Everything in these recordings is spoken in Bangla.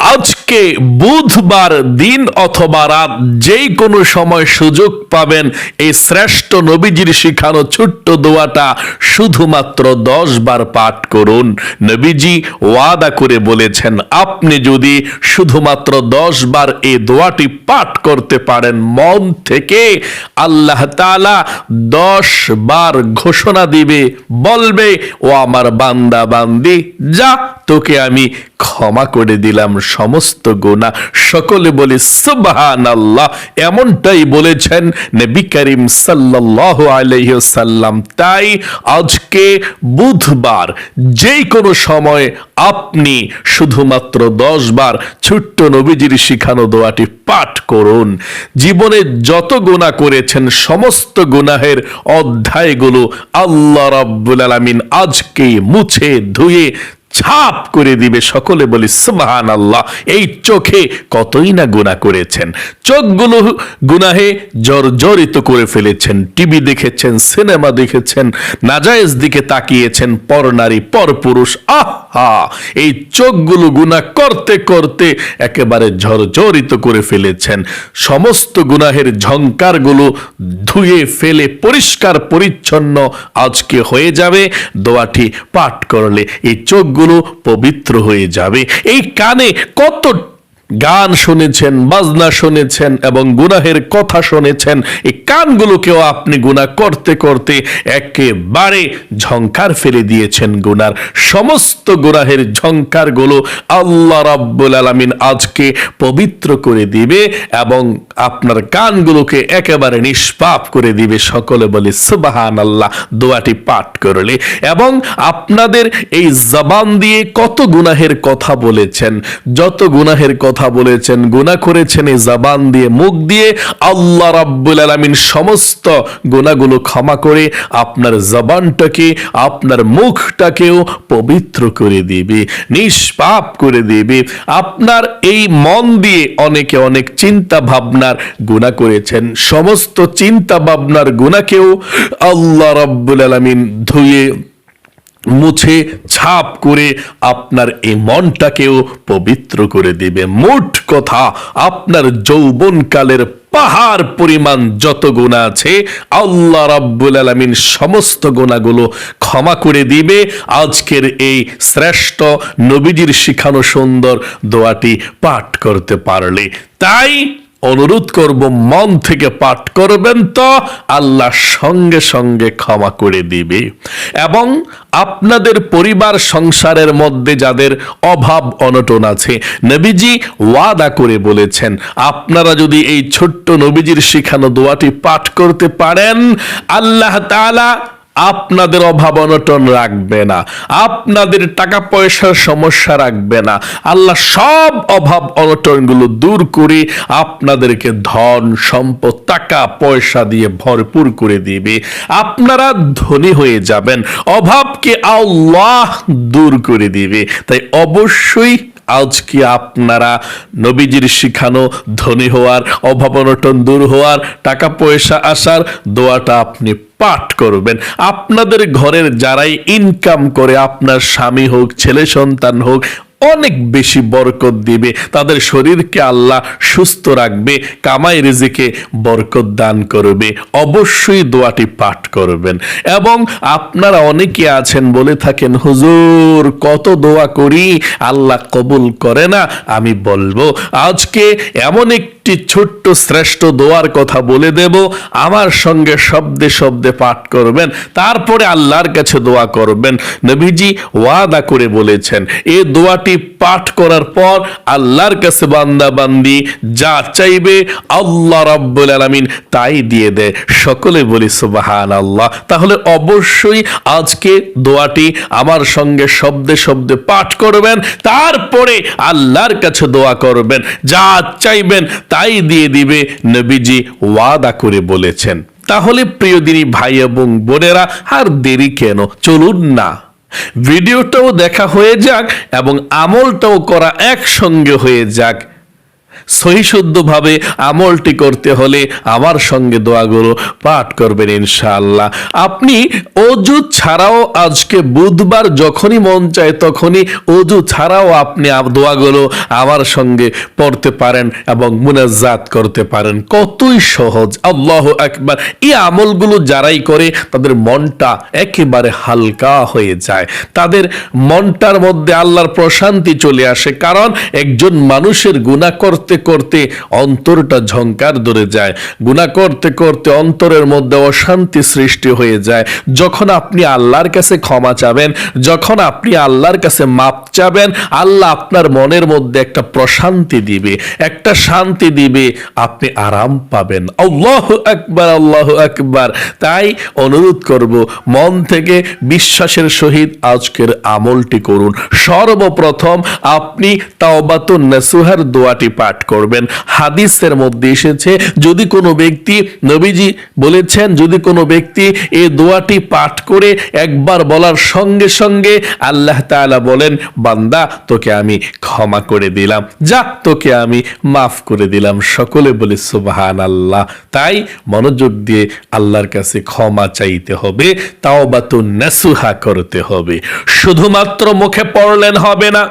আজকে বুধবার দিন অথবা রাত যেই কোনো সময় সুযোগ পাবেন এই শ্রেষ্ঠ নবীজির শিখানো ছোট্ট দোয়াটা শুধুমাত্র দশ বার পাঠ করুন। নবীজি ওয়াদা করে বলেছেন, আপনি যদি শুধুমাত্র দশ বার এই দোয়াটি পাঠ করতে পারেন, মন থেকে আল্লাহ তাআলা দশ বার ঘোষণা দিবে, বলবে, ও আমার বান্দা বান্দি, যা তোকে আমি ক্ষমা করে দিলাম সমস্ত গুণা সকলে বলে সুবহান আল্লাহ এমনটাই বলেছেন নবী করিম সাল্লাল্লাহু আলাইহি সাল্লাম তাই আজকে বুধবার যেই কোনো সময় আপনি শুধুমাত্র দশ বার ছোট্ট নবীজির শিখানো দোয়াটি পাঠ করুন, জীবনে যত গুণা করেছেন, সমস্ত গুনাহের অধ্যায়গুলো আল্লাহ রাব্বুল আলামিন আজকেই মুছে ধুয়ে ছাপ করে দিবে সকলে বলি সুবহান আল্লাহ এই চোখে কতই না গুণা করেছেন। চোখগুলো গুনাহে জর্জরিত করে ফেলেছেন, টিভি দেখেছেন, সিনেমা দেখেছেন, নাজায়েজ দিকে তাকিয়েছেন পর নারী পর পুরুষ আহা! এই চোখগুলো গুণা করতে করতে একেবারে ঝরঝরিত করে ফেলেছেন। সমস্ত গুনাহের ঝংকারগুলো ধুয়ে ফেলে পরিষ্কার, পরিচ্ছন্ন আজকে হয়ে যাবে। দোয়াটি পাঠ করলে এই চোখগুলো পবিত্র হয়ে যাবে। এই কানে কত গান শুনেছেন, বাজনা শুনেছেন এবং গুনাহের কথা শুনেছেন, এই কানগুলোকেও আপনি গুনাহ করতে করতে একেবারে ঝংকার ফেলে দিয়েছেন গুনার। সমস্ত গুনাহের ঝংকারগুলো আল্লাহ রাব্বুল আলামিন আজকে পবিত্র করে দিবে এবং আপনার কানগুলোকে একেবারে নিষ্পাপ করে দিবে। সকলে বলে সুবাহান আল্লাহ দোয়াটি পাঠ করলে এবং আপনাদের এই জবান দিয়ে কত গুনাহের কথা বলেছেন, যত গুনাহের কথা বলেছেন, গুনাহ করেছেন, এই জবান দিয়ে, মুখ দিয়ে আল্লাহ রাব্বুল আলামিন সমস্ত গুনাহগুলো ক্ষমা করে আপনার জবানটাকে, আপনার মুখটাকেও পবিত্র করে দিবে, নিষ্পাপ করে দিবে। আপনার এই মন দিয়ে অনেকে অনেক চিন্তা ভাবনার গুনাহ করেছেন, সমস্ত চিন্তা ভাবনার গুনাহকেও আল্লাহ রাব্বুল আলামিন ধুয়ে মুছে ছাপ করে আপনার এই মনটাকেও পবিত্র করে দিবে। মোট কথা, আপনার যৌবনকালের পাহাড় পরিমাণ যত গুণা আছে, আল্লাহ রাব্বুল আলামিন সমস্ত গুণাগুলো ক্ষমা করে দিবে। আজকের এই শ্রেষ্ঠ নবীজির শিখানো সুন্দর দোয়াটি পাঠ করতে পারলে। তাই অনুরোধ করব, মন থেকে পাঠ করবেন তো আল্লাহ সঙ্গে সঙ্গে ক্ষমা করে দিবে। এবং আপনাদের পরিবার সংসারের মধ্যে যাদের অভাব অনটন আছে, নবীজি ওয়াদা করে বলেছেন, আপনারা যদি এই ছোট্ট নবীজির শিখানো দোয়াটি পাঠ করতে পারেন, আল্লাহ তাআলা আপনাদের অভাব অনটন রাখবে না। আপনাদের টাকা পয়সার সমস্যা রাখবে না। আল্লাহ সব অভাব অনটনগুলো দূর করে আপনাদেরকে ধন, সম্পদ টাকা পয়সা দিয়ে ভরপুর করে দিবে। আপনারা ধনী হয়ে যাবেন। অভাবকে আল্লাহ দূর করে দিবে। তাই অবশ্যই আজকে আপনারা নবীজির শিখানো ধনী হওয়ার অভাব অনটন দূর হওয়ার, টাকা পয়সা আসার দোয়াটা আপনি পাঠ করবেন। আপনাদের ঘরের যারাই ইনকাম করে, আপনার স্বামী হোক, ছেলে সন্তান হোক অনেক বেশি বরকত দিবে। তাদের শরীরকে আল্লাহ সুস্থ রাখবে, কামাই রেজিকে বরকত দান করবে, অবশ্যই দোয়াটি পাঠ করবেন। এবং আপনারা অনেকে আছেন বলে থাকেন, হুজুর, কত দোয়া করি? আল্লাহ কবুল করে না? আমি বলব, আজকে এমন একটি ছোট্ট শ্রেষ্ঠ দোয়ার কথা বলে দেব। আমার সঙ্গে শব্দে শব্দে পাঠ করবেন। তারপরে আল্লাহর কাছে দোয়া করবেন। নবীজি ওয়াদা করে বলেছেন এই দোয়াটি পাঠ করার পর আল্লাহর কাছে বান্দা বান্দি যা চাইবে আল্লাহ রাব্বুল আলামিন তাই দিয়ে দেয় সকলে বলি সুবাহান আল্লাহ তাহলে অবশ্যই আজকে দোয়াটি আমার সঙ্গে শব্দে শব্দে পাঠ করবেন। তারপরে আল্লাহর কাছে দোয়া করবেন। যা চাইবেন তাই দিয়ে দিবে, নবীজি ওয়াদা করে বলেছেন। তাহলে প্রিয় দিনী ভাই এবং বোনেরা, আর দেরি কেন? চলুন না। ভিডিওটাও দেখা হয়ে যাক এবং আমলটাও করা একসঙ্গে হয়ে যাক। সহিশুদ্ধভাবে আমলটি করতে হলে আমার সঙ্গে দোয়াগুলো পাঠ করবেন ইনশাআল্লাহ। আপনি অজু ছাড়াও আজকে বুধবার যখনই মন চায় তখনই অজু ছাড়াও আপনি দোয়াগুলো আমার সঙ্গে পড়তে পারেন এবং মুনাজাত করতে পারেন। কতই সহজ, আল্লাহ একবার এই আমলগুলো যারাই করে তাদের মনটা একেবারে হালকা হয়ে যায়। তাদের মনটার মধ্যে আল্লাহর প্রশান্তি চলে আসে। কারণ একজন মানুষের গুণা করতে করতে করতে অন্তরটা ঝংকার ধরে যায়। গুণা করতে করতে অন্তরের মধ্যে অশান্তি সৃষ্টি হয়ে যায়। যখন আপনি আল্লাহর কাছে ক্ষমা চাবেন, যখন আপনি আল্লাহর কাছে মাপ চাবেন, আল্লাহ আপনার মনের মধ্যে একটা প্রশান্তি দিবে। একটা শান্তি দিবে, আপনি আরাম পাবেন। আল্লাহ একবার আল্লাহ একবার তাই অনুরোধ করব, মন থেকে বিশ্বাসের সহিত আজকের আমলটি করুন। সর্বপ্রথম আপনি তাওবাতুন নাসুহার দোয়াটি পাঠ করবেন। হাদিসের মধ্যে এসেছে, যদি কোনো ব্যক্তি, নবীজি বলেছেন, যদি কোনো ব্যক্তি এই দোয়াটি পাঠ করে একবার বলার সঙ্গে সঙ্গে আল্লাহ তাআলা বলেন, বান্দা, তোকে আমি ক্ষমা করে দিলাম। যা, তোকে আমি মাফ করে দিলাম। সকলে বলে সুবহান আল্লাহ তাই মনোযোগ দিয়ে আল্লাহর কাছে ক্ষমা চাইতে হবে তাও বা তো নাসুহা করতে হবে। শুধুমাত্র মুখে পড়লেন হবে না।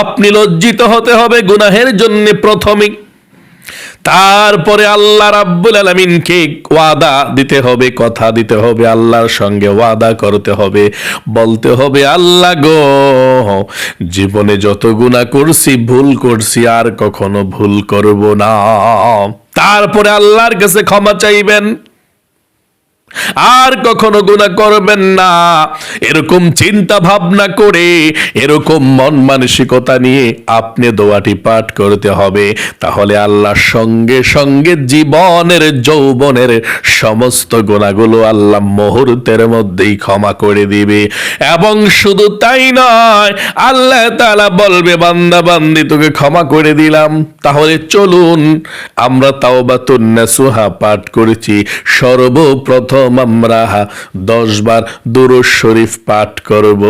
আপনি লজ্জিত হতে হবে গুনাহের জন্য প্রথমে। তারপরে আল্লাহ রাব্বুল আলমিনকে ওয়াদা দিতে হবে, কথা দিতে হবে, আল্লাহর সঙ্গে ওয়াদা করতে হবে, বলতে হবে, আল্লাহ গো, জীবনে যত গুণা করছি, ভুল করছি, আর কখনো ভুল করব না। তারপরে আল্লাহর কাছে ক্ষমা চাইবেন। আর কখনো গুণা করবেন না। এরকম চিন্তা ভাবনা করে, এরকম মন মানসিকতা নিয়ে আপনি দোয়াটি পাঠ করতে হবে। তাহলে আল্লাহ সঙ্গে সঙ্গে জীবনের, যৌবনের সমস্ত গুণাগুলো আল্লাহ মুহূর্তের মধ্যেই ক্ষমা করে দিবে। এবং শুধু তাই নয়, আল্লাহ তাআলা বলবে, বান্দা, বান্দি, তোকে ক্ষমা করে দিলাম। তাহলে চলুন, আমরা তাওবাতুন নাসুহা পাঠ করেছি। সর্বপ্রথম আমরা দশ বার দুরুদ শরীফ পাঠ করব।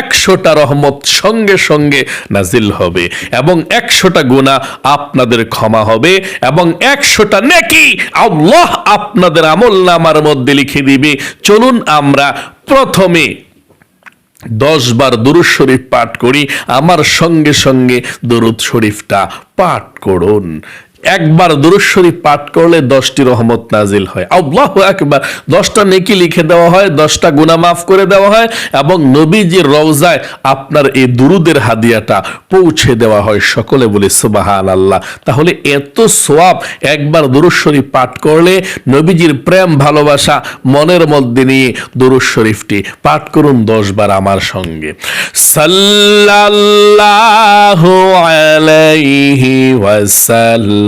একশোটা রহমত সঙ্গে সঙ্গে নাজিল হবে এবং একশোটা গুণা আপনাদের ক্ষমা হবে এবং একশোটা নেকি আল্লাহ আপনাদের আমল নামার মধ্যে লিখে দিবে। চলুন আমরা প্রথমে দশ বার দুরুদ শরীফ পাঠ করি, আমার সঙ্গে সঙ্গে দরুদ শরীফটা পাঠ করুন। একবার দুরুদ শরীফ পাঠ করলে দশটি রহমত নাজিল হয়। আল্লাহ একবার দশটা নেকি লিখে দেওয়া হয়, দশটা গুনাহ মাফ করে দেওয়া হয় এবং নবীজির রওজায় আপনার এই দুরুদের হাদিয়াটা পৌঁছে দেওয়া হয়। সকলে বলে সুবাহান আল্লাহ তাহলে এত সোয়াব একবার দুরুদ শরীফ পাঠ করলে নবীজির প্রেম, ভালোবাসা মনের মধ্যে নিয়ে দুরুদ শরীফটি পাঠ করুন দশবার আমার সঙ্গে। সাল্লাল্লাহু আলাইহি ওয়াসাল্লাম।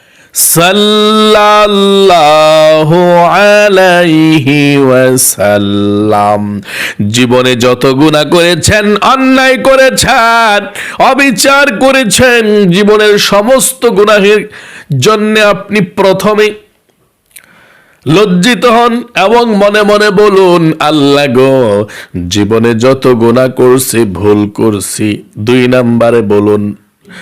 সাল্লাল্লাহু আলাইহি ওয়াসাল্লাম। জীবনে যত গুনাহ করেছেন, অন্যায় করেছেন, অবিচার করেছেন, জীবনের সমস্ত গুনাহের জন্য আপনি প্রথমে লজ্জিত হন এবং মনে মনে বলুন, আল্লাহ গো, জীবনে যত গুণা করছি, ভুল করছি, দুই নাম্বারে বলুন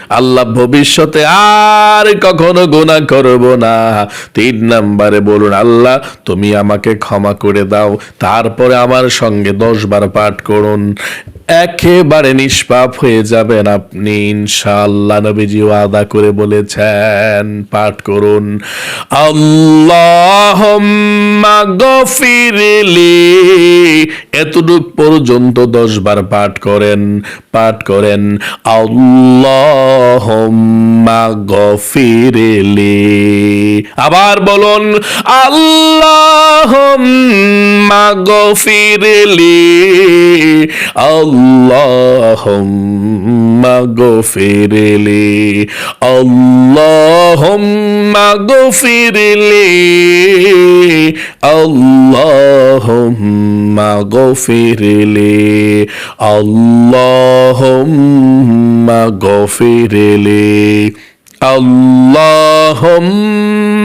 আল্লাহ ভবিষ্যতে আর কখনো গুণা করব না। তিন নাম্বারে বলুন, আল্লাহ, তুমি আমাকে ক্ষমা করে দাও। তারপরে আমার সঙ্গে দশ বার পাঠ করুন। একেবারে নিষ্পাপ হয়ে যাবেন আপনি, ইনশাআল্লাহ নবীজি ওয়াদা করে বলেছেন, পাঠ করুন। আল্লাহ গফিরলি। এতটুক পর্যন্ত দশ বার পাঠ করেন পাঠ করেন আল্লাহ গফিরলি। আবার বলুন আল্লাহ গফিরলি। আল্লাহ গফিরলি। আল্লাহ গফিরলি। আল্লাহ গফিরলি। আল্লাহ গফিরলি। اللهم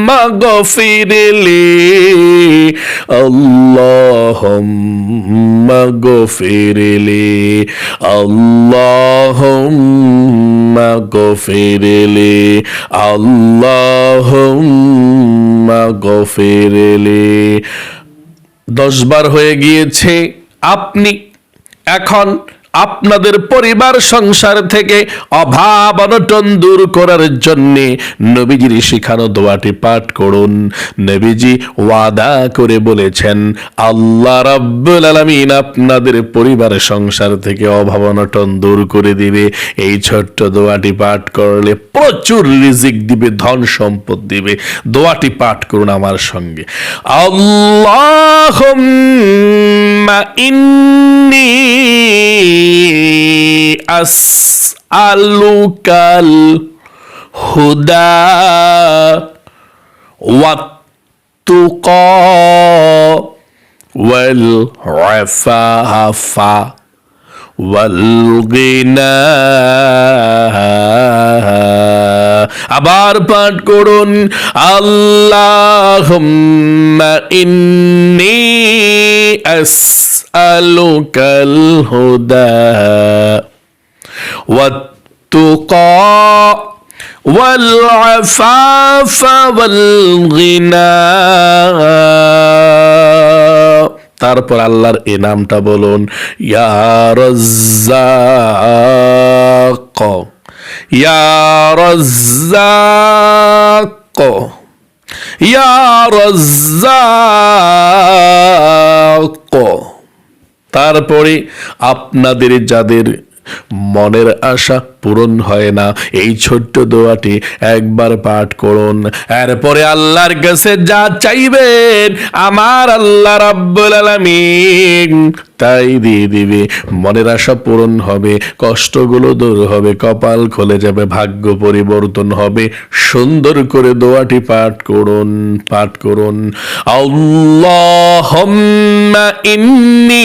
اغفر لي اللهم اغفر لي اللهم اغفر لي اللهم اغفر لي দশ বার হয়ে গিয়েছে আপনি এখন আপনাদের পরিবার সংসার থেকে অভাব অনটন দূর করার জন্য নবীজির শিখানো দোয়াটি পাঠ করুন। নবীজি ওয়াদা করে বলেছেন, আল্লাহ রাব্বুল আলামিন আপনাদের পরিবার সংসার থেকে অভাব অনটন দূর করে দিবে। এই ছোট্ট দোয়াটি পাঠ করলে প্রচুর রিজিক দিবে, ধন সম্পদ দিবে। দোয়াটি পাঠ করুন আমার সঙ্গে। আল্লাহ ইন্নি আসআলুকাল হুদা والتقى والعفاف والغنى আবার পাঠ করুন আল্লাহুম্মা ইন্নি আসআলুকাল হুদা والتقى والعفاف والغنى তারপর আল্লাহর এ নামটা বলুন ইয়া রাজ্জাক ইয়া রাজ্জাক ইয়া রাজ্জাক তারপরে আপনাদের যাদের মনের আশা পূরণ হয় না। এই ছোট্ট দোয়াটি একবার পাঠ করুন। এরপরে আল্লাহর কাছে যা চাইবেন, আমার আল্লাহ রাব্বুল আলামিন তাই দিয়ে দিবে। মনের আশা পূরণ হবে, কষ্টগুলো দূর হবে, কপাল খুলে যাবে, ভাগ্য পরিবর্তন হবে। সুন্দর করে দোয়াটি পাঠ করুন পাঠ করুন। আল্লাহুম্মা ইন্নি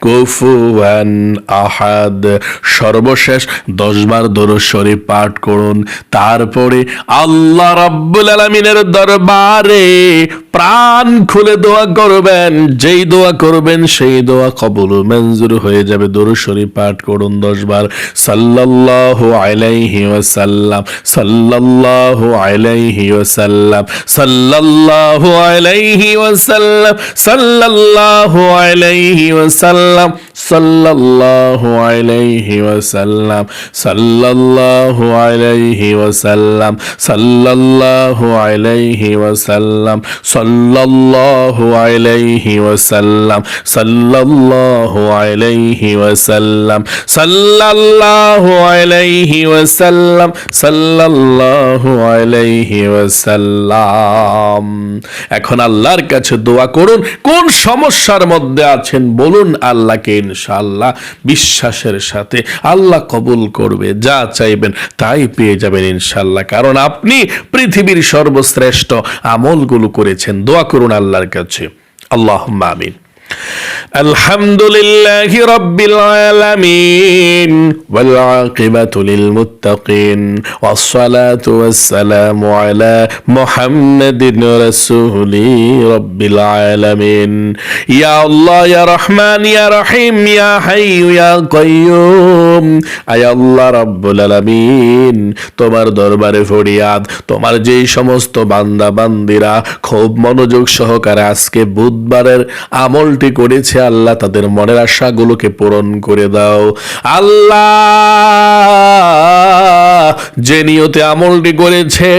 কুফুয়ান আহাদ। সর্বশেষ দশবার দরুদ শরীফ পাঠ করুন। তারপরে আল্লাহ রাব্বুল আলামিনের দরবারে প্রাণ খুলে দোয়া করবেন। যেই দোয়া করবেন, সেই দোয়া কবুল মঞ্জুর হয়ে যাবে। দরুদ শরীফ পাঠ করুন দশবার। সাল্লাল্লাহু আলাইহি ওয়াসাল্লাম, সাল্লাল্লাহু আলাইহি ওয়াসাল্লাম, সাল্লাল্লাহু আলাইহি ওয়াসাল্লাম, সাল্লাল্লাহু আলাইহি ওয়াসাল্লাম ওয়াসাল্লাম সাল্লাল্লাহু আলাইহি ওয়াসাল্লাম, সাল্লাল্লাহু আলাইহি ওয়াসাল্লাম, সাল্লাল্লাহু আলাইহি ওয়াসাল্লাম, সাল্লাল্লাহু আলাইহি ওয়াসাল্লাম, সাল্লাল্লাহু আলাইহি ওয়াসাল্লাম, সাল্লাল্লাহু আলাইহি ওয়াসাল্লাম, সাল্লাল্লাহু আলাইহি ওয়াসাল্লাম। এখন আল্লাহর কাছে দোয়া করুন, কোন সমস্যার মধ্যে আছেন বলুন। আল্লাহকে ইনশাল্লাহ বিশ্বাসের সাথে। আল্লাহ কবুল করবে, যা চাইবেন তাই পেয়ে যাবেন ইনশাল্লাহ কারণ আপনি পৃথিবীর সর্বশ্রেষ্ঠ আমলগুলো করেছেন, দোয়া করুন আল্লাহর কাছে। আল্লাহ আমিন। الحمد لله رب العالمين والعاقبة للمتقين والصلاة والسلام على محمد رسول رب العالمين يا الله يا رحمن يا رحيم يا حي يا قيوم আয় আল্লাহ রব্বুল আলামিন তোমার দরবারে ফরিয়াদ তোমার যেই সমস্ত বান্দা বান্দিরা খুব মনোযোগ সহকারে আজকে বুধবারের আমলটি করেছে আল্লাহ, তাদের মনের আশাগুলোকে পূরণ করে দাও। আল্লাহ, যে নিয়তে আমলটি করেছে,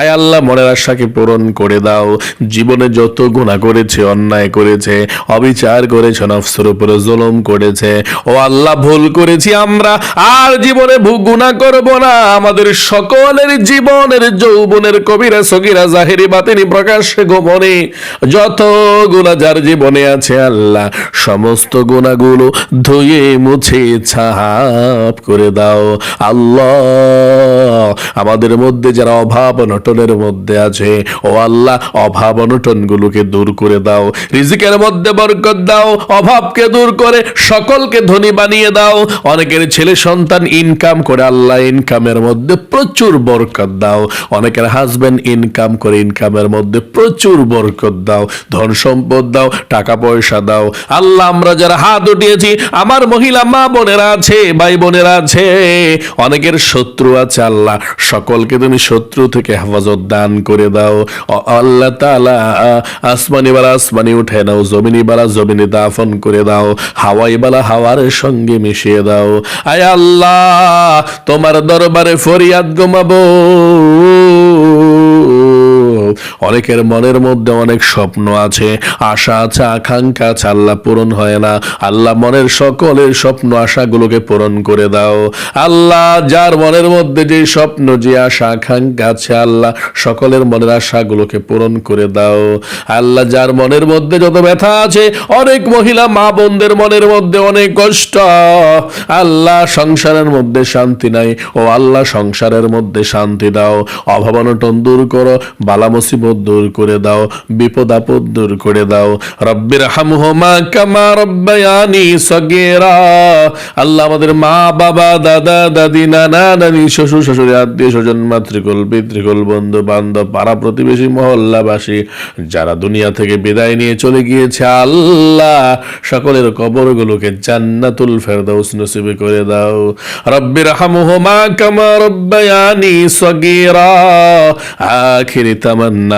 আয় আল্লাহ, মনের আশাকে পূরণ করে দাও। জীবনে যত গুণা করেছে, অন্যায় করেছে, অবিচার করেছে, নফসের উপরে জুলুম করেছে, ও আল্লাহ, ভুল করেছি আমরা, আর জীবনে গুনাহ করব না। আমাদের সকলের জীবনের যৌবনের কবিরা, সগিরা, জাহেরি, বাতিনি, প্রকাশ্যে গোপনে, যত গুণা যার জীবনে আছে আল্লাহ, সমস্ত গুণাগুলো ধুয়ে মুছে ছাপ করে দাও। আল্লাহ, আমাদের মধ্যে যারা অভাব অনটনের মধ্যে আছে, ও আল্লাহ, অভাব অনটন গুলোকে দূর করে দাও। রিজিকের মধ্যে বরকত দাও, অভাবকে দূর করে সকলকে ধনী বানিয়ে দাও। অনেকের ছেলে সন্তান ইনকাম করে আল্লাহ ইনকামের মধ্যে প্রচুর বরকত দাও। অনেকের হাজবেন্ড ইনকাম করে ইনকামের মধ্যে প্রচুর বরকত দাও। ধন সম্পদ দাও, টাকা পয়সা দাও। আল্লাহ, আমরা যারা হাত উঠিয়েছি, আমার মহিলা মা বোনেরা আছে, ভাই বোনেরা আছে, অনেকের শত্রু আছে আল্লাহ। সকলকে তুমি শত্রু থেকে হেফাজত দান করে দাও। আল্লাহ তাআলা, আসমানি বালা আসমানি উঠে নাও জমিনি বালা জমিনি দাফন করে দাও, হাওয়াই বালা হাওয়ার সঙ্গে মিশিয়ে দাও। আয় আল্লাহ, তোমার দরবারে ফরিয়াদ গোমাবো অনেকের মনের মধ্যে অনেক স্বপ্ন আছে। আশা আছে, আকাঙ্ক্ষা আছে, আল্লাহ পূরণ হয় না। আল্লাহ মনের সকলের স্বপ্ন, আশাগুলোকে পূরণ করে দাও। আল্লাহ যার মনের মধ্যে যে স্বপ্ন, যে আশা, আকাঙ্ক্ষা আছে, আল্লাহ সকলের মনের আশাগুলোকে পূরণ করে দাও। আল্লাহ যার মনের মধ্যে যত ব্যথা আছে, অনেক মহিলা মা বোনদের মনের মধ্যে অনেক কষ্ট। আল্লাহ সংসারের মধ্যে শান্তি নাই। ও আল্লাহ সংসারের মধ্যে শান্তি দাও। অভাব অনটন দূর করো। বালা মুসিবত দূর করে দাও, বিপদ আপদ দূর করে দাও। রব্বির হামহুমা কামা রব্বায়ানি সগীরা। আল্লাহ আমাদের মা, বাবা, দাদা, দাদি, নানা, নানি, শ্বশুর শ্বশুর আত্মীয় স্বজন, মাতৃকুল, পিতৃকুল, বন্ধু বান্ধব, পাড়া প্রতিবেশী, মহল্লাবাসী, যারা দুনিয়া থেকে বিদায় নিয়ে চলে গিয়েছে, আল্লাহ সকলের কবরগুলোকে জান্নাতুল ফেরদাউস নসিবে করে দাও। রব্বির হামহুমা কামা রব্বায়ানি সগীরা। আখিরি তামান্না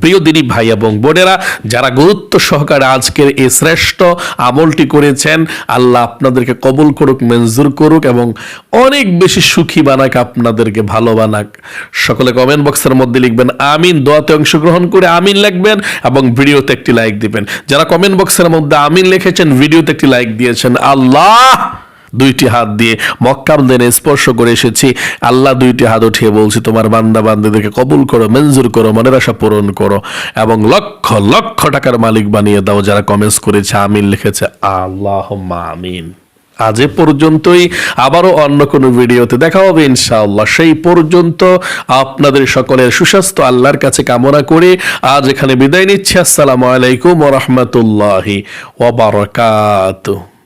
প্রিয় দিনী ভাই এবং বোনেরা, যারা গুরুত্ব সহকারে আজকের এই শ্রেষ্ঠ আমলটি করেছেন, আল্লাহ আপনাদেরকে কবুল করুক, মঞ্জুর করুক এবং অনেক বেশি সুখী বানাক, আপনাদেরকে ভালো বানাক। সকলে কমেন্ট বক্সের মধ্যে লিখবেন, আমিন। দোয়াতে অংশগ্রহণ করে আমিন লিখবেন এবং ভিডিওতে একটি লাইক দিবেন। যারা কমেন্ট বক্সের মধ্যে আমিন লিখেছেন, ভিডিওতে একটি লাইক দিয়েছেন, আল্লাহ দুইটি হাত দিয়ে মক্কাম দেনে স্পর্শ করে এসেছি। আল্লাহ দুইটি হাত উঠিয়ে বলছি, তোমার বান্দা বান্দাদেরকে কবুল করো, মঞ্জুর করো, মনের আশা পূরণ করো এবং লক্ষ লক্ষ টাকার মালিক বানিয়ে দাও যারা কমেন্টস করেছে, আমিন লিখেছে আল্লাহ আমিন। আজ পর্যন্তই। আবারও অন্য কোনো ভিডিওতে দেখা হবে ইনশাআল্লাহ। সেই পর্যন্ত আপনাদের সকলের সুস্বাস্থ্য, আল্লাহর কাছে কামনা করে আজ এখানে বিদায় নিচ্ছি। আসসালামু আলাইকুম ওয়া রাহমাতুল্লাহি ওয়া বারাকাতুহু।